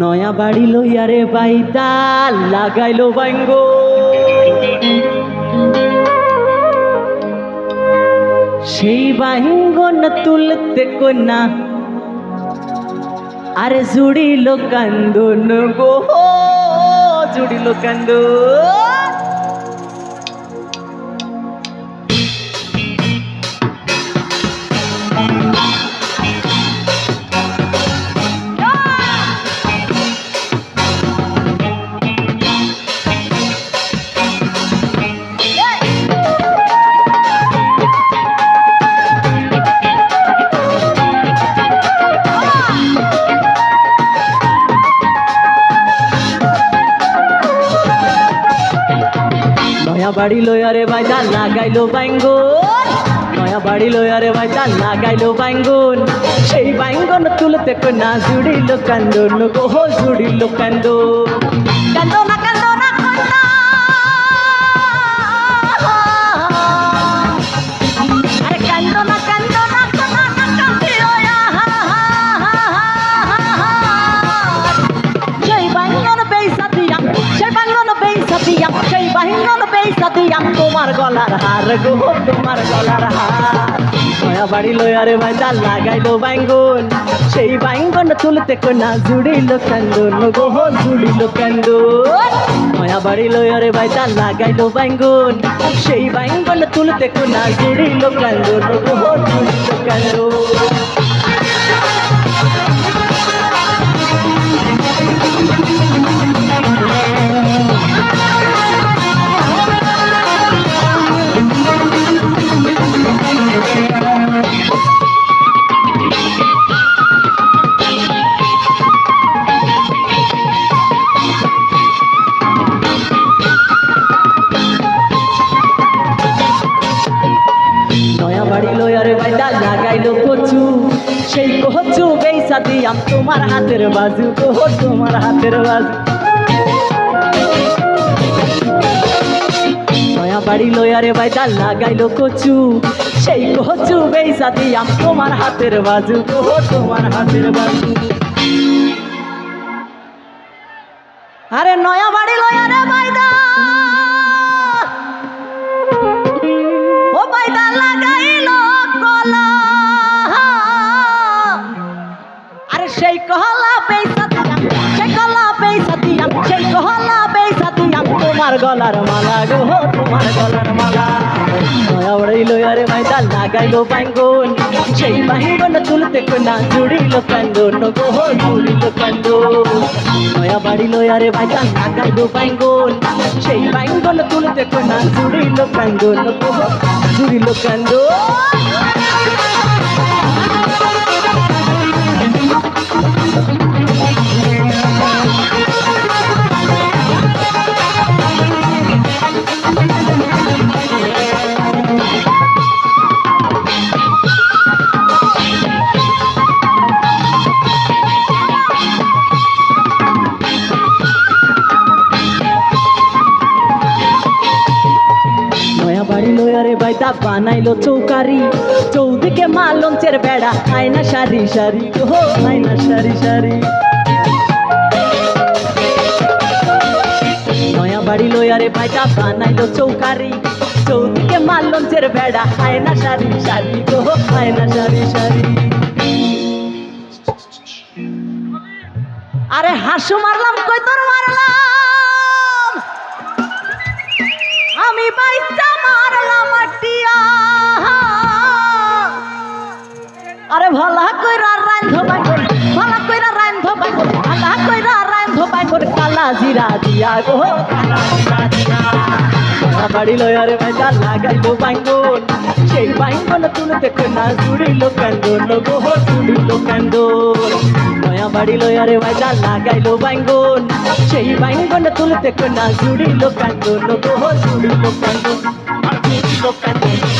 নয়া বাড়ি লইয়ারে বাইতা লাগাইলো বাইঙ্গ। সেই বাহিঙ্গ না তুলতে কন্যা আরে জুড়িল কান্দন গো, জুড়িল কান্দন। নয়া বাড়ি লয়ারে বাইতা লাগাইলো বাইঙ্গন নয়া বাড়ি লয়ারে বাইতা লাগাইলো বাইঙ্গুন সেই বাইঙ্গন তুলতে না জুড়িল কান্দন, গো জুড়িল কান্দন। কান্দো বাঙ্গন বেইসা দিয়াম তোমার গলার হার গো, তোমার গলার হার। নয়া বাড়ি লয়ারে ভাইজা লাগাইলো বাইঙ্গন সেই বাইঙ্গন তুলতে কোনা জুড়িল কান্দন। গো, জুড়িল কান্দন। নয়া বাড়ি লয়ারে ভাইজা লাগাইলো বাইঙ্গন সেই বাইঙ্গন তুলতে কোনা জুড়িল কান্দন। গো, জুড়িল কান্দন। কচু বেইসা দিয়াম তোমার হাতের বাজু ওহ তোমার হাতের বাজু। নয়া বাড়ি লয়ারে বাইদা লাগাইলো কচু। সেই কচু বেইসা দিয়াম তোমার হাতের বাজু ওহ তোমার হাতের বাজু। আরে নয়া বাড়ি সেই কহলা পয়সা দিয়াম সেই কলা পয়সা দিয়াম সেই কহলা পয়সা দিয়াম তোমার গলার মালা গো, তোমার গলার মালা। নয়া বাড়িলো আরে বাইদা লাগাইলো বাইঙ্গন সেই বাইঙ্গন তুলতে কোনা জুড়িলো কান্দন গো, জুড়িলো কান্দন নয়া বাড়িলো, আরে বাইদা লাগাইলো বাইঙ্গন সেই বাইঙ্গন তুলতে কোনা জুড়িলো কান্দন গো, জুড়িলো কান্দন বাইদা বানাইলো চৌকারি। চৌদিকে মা লঞ্চের বেড়া, আয়না সারি সারি গো আয়না সারি সারি। নয়া বাড়ি লয়ারে বাইদা বানাইলো চৌকারি। চৌদিকে মা লঞ্চের বেড়া, আয়না সারি সারি গো আয়না সারি সারি। আরে হাসু মারলাম কই তোর? আরে ভালা কইরা রান্ধ বাইগর ভালা কইরা রান্ধ বাইগর ভালা কইরা রান্ধ বাইগর কালা জিরা দিয়া গো, কালা জিরা দিয়া। বাড়ি লয়ারে বাইচা লাগাইলো বাইঙ্গন, সেই বাইঙ্গন তুলতে কোনা জুড়িলো কান্দন গো, জুড়িলো কান্দন। নয়া বাড়ি লয়ারে বাইচা লাগাইলো বাইঙ্গন, সেই বাইঙ্গন তুলতে কান্দন জুড়িলো কান্দন গো, জুড়িলো কান্দন জুড়িলো কান্দন।